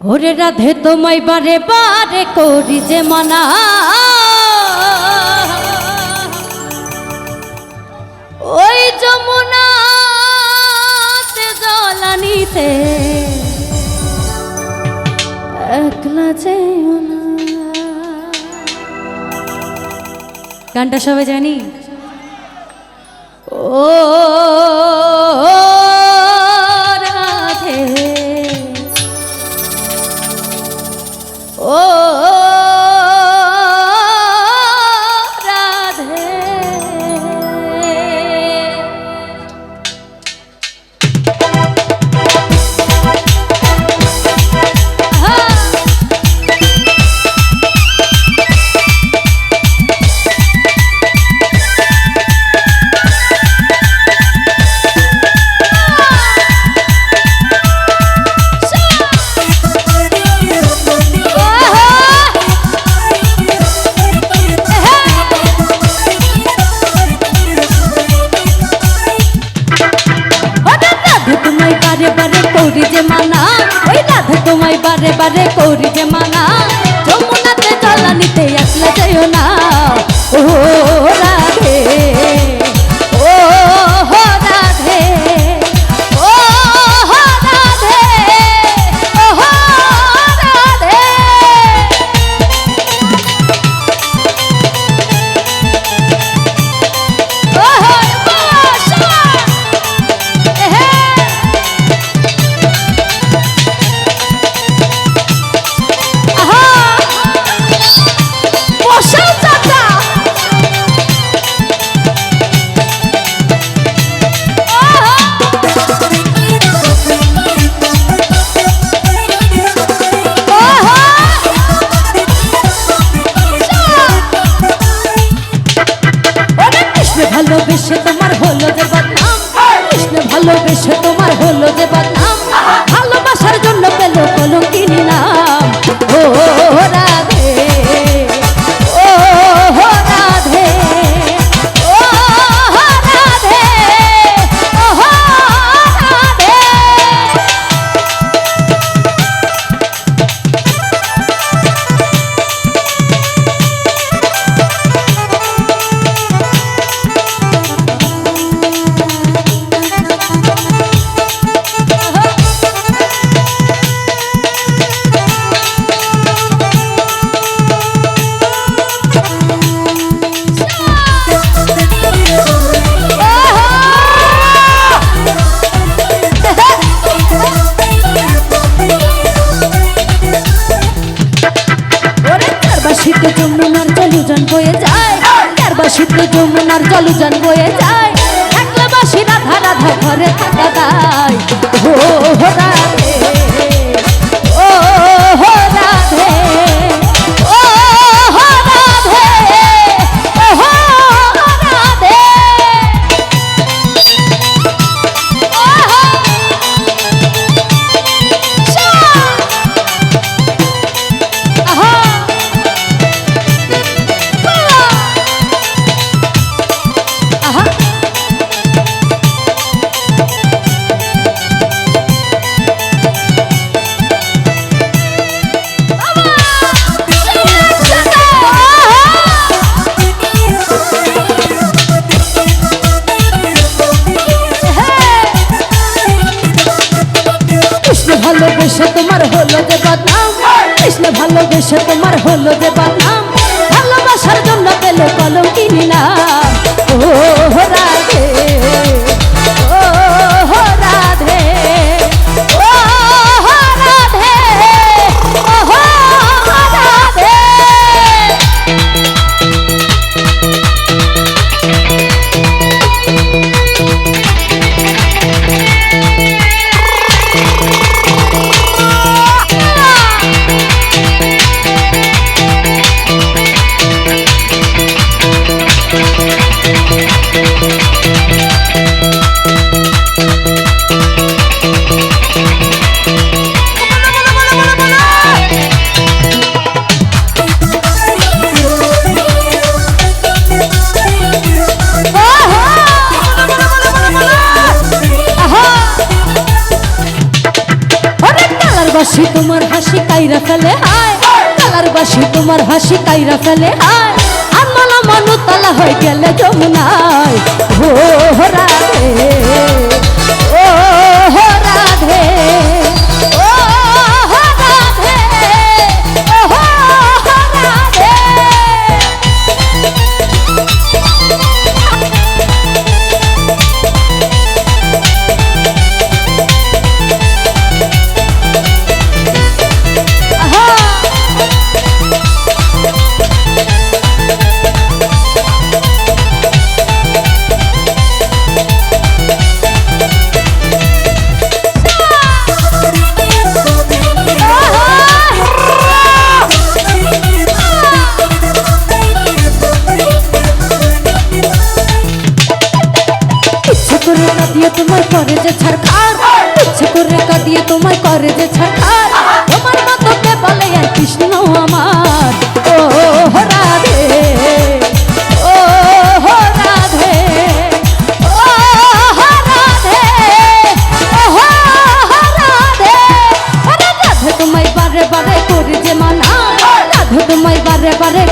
ওরে রাধে, তোমায় বারে বারে করি যে মানা। ওই যমুনাতে জলানিতে একলা যেও গানটা সবাই জানি? ও বারে বারে করি যে মানা যমুনাতে চলা নিতে আসলে যাইও না ও ভালোবেসে তোমার হলো যে নাম কৃষ্ণ ভালোবেসে তোমার হলো যে এসে তোমার হলো যে বাতা বাসি তোমার হাসি কাইরা ফেলে হায় কালার বাসি তোমার হাসি কাইরা ফেলে হায় মালা মানু তালা হয়ে গেলে যমুনায়। ও ছারখার ইচ্ছে করে কাটিয়ে তোমায় করে যে ছারখার তোমার মতকে বলে আর কৃষ্ণ আমার। ও রাধে ও রাধে ও রাধে ও রাধে। রাধে বারে বারে